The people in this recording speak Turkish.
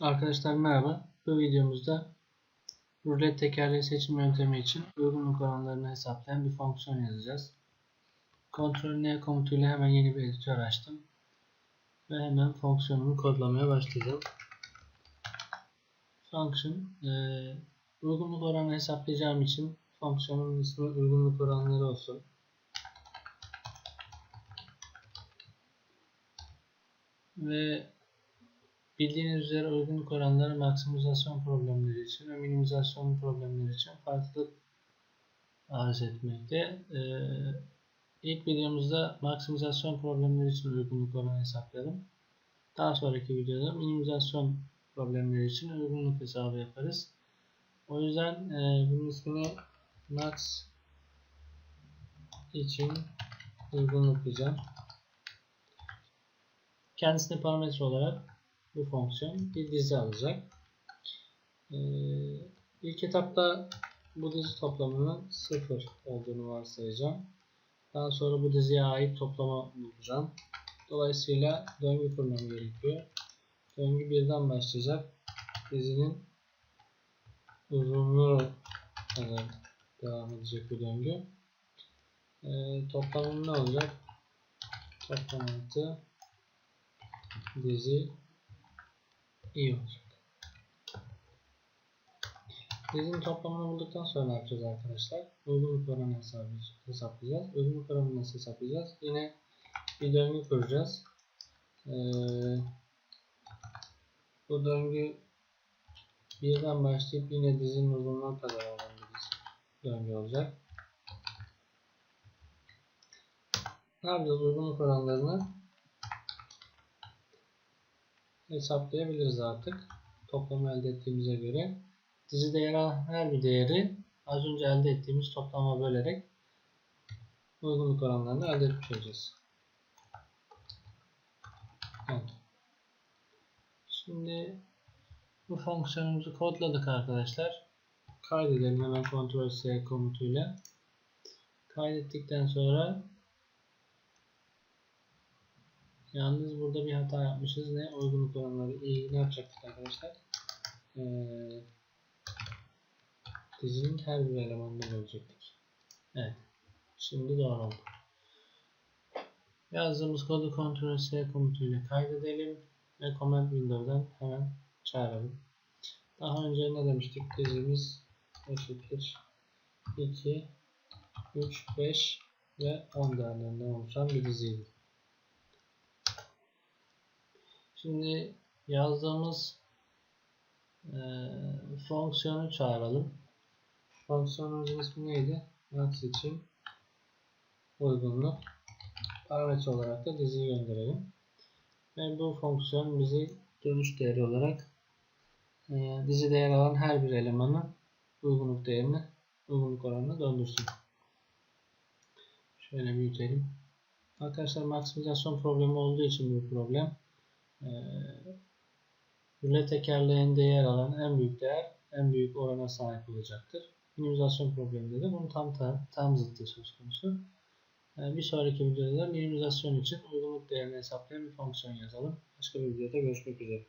Arkadaşlar merhaba. Bu videomuzda rulet tekerleği seçim yöntemi için uygunluk oranlarını hesaplayan bir fonksiyon yazacağız. Ctrl N komutuyla hemen yeni bir editör açtım. Ve hemen fonksiyonumu kodlamaya başlayacağım. Function e, uygunluk oranı hesaplayacağım için fonksiyonun ismi uygunluk oranları olsun. Ve Bildiğiniz üzere uygunluk oranları maksimizasyon problemleri için ve minimizasyon problemleri için farklılık arz etmekte. Ee, ilk videomuzda maksimizasyon problemleri için uygunluk oranı hesaplayalım. Daha sonraki videoda minimizasyon problemleri için uygunluk hesabı yaparız. O yüzden e, bunun ismini max için uygunluk diyeceğim. Kendisine parametre olarak bu fonksiyon bir dizi alacak. Ee, ilk etapta bu dizi toplamının sıfır olduğunu varsayacağım. Daha sonra bu diziye ait toplama bulacağım. Dolayısıyla döngü kurmam gerekiyor. Döngü birden başlayacak. Dizinin uzunluğu kadar devam edecek bu döngü. Ee, toplamım ne olacak? Toplam artı dizi iyi olacak. Dizinin toplamını bulduktan sonra ne yapacağız arkadaşlar? Uygunluk oranı hesaplayacağız. Uygunluk oranını nasıl hesaplayacağız? Yine bir döngü kuracağız. Ee, bu döngü birden başlayıp yine dizinin uzunluğuna kadar olan bir döngü olacak. Ne yapacağız? Uygunluk oranlarını hesaplayabiliriz artık. Toplamı elde ettiğimize göre. Dizide yer alan her bir değeri az önce elde ettiğimiz toplama bölerek uygunluk oranlarını elde etmiş olacağız. Evet. Şimdi bu fonksiyonumuzu kodladık arkadaşlar. Kaydedelim hemen Ctrl C komutuyla. Kaydettikten sonra Yalnız burada bir hata yapmışız. Ne? Uygunluk oranları iyi. Ne yapacaktık arkadaşlar? Ee, dizinin her bir elemanını bölecektik. Evet. Şimdi doğru oldu. Yazdığımız kodu Ctrl C komutuyla kaydedelim ve Command Window'dan hemen çağıralım. Daha önce ne demiştik? Dizimiz eşittir 2, 3, 5 ve 10 değerlerinden oluşan bir diziydi. Şimdi yazdığımız e, fonksiyonu çağıralım. Fonksiyonumuzun ismi neydi? Max için uygunluk. Parametre olarak da diziyi gönderelim. Ve bu fonksiyon bizi dönüş değeri olarak e, dizide yer alan her bir elemanın uygunluk değerini, uygunluk oranını döndürsün. Şöyle büyütelim. Arkadaşlar maksimizasyon problemi olduğu için bu problem Rüle ee, tekerleğinde yer alan en büyük değer en büyük orana sahip olacaktır. Minimizasyon probleminde de bunun tam tam, tam zıttı söz konusu. Ee, bir sonraki videoda da minimizasyon için uygunluk değerini hesaplayan bir fonksiyon yazalım. Başka bir videoda görüşmek üzere.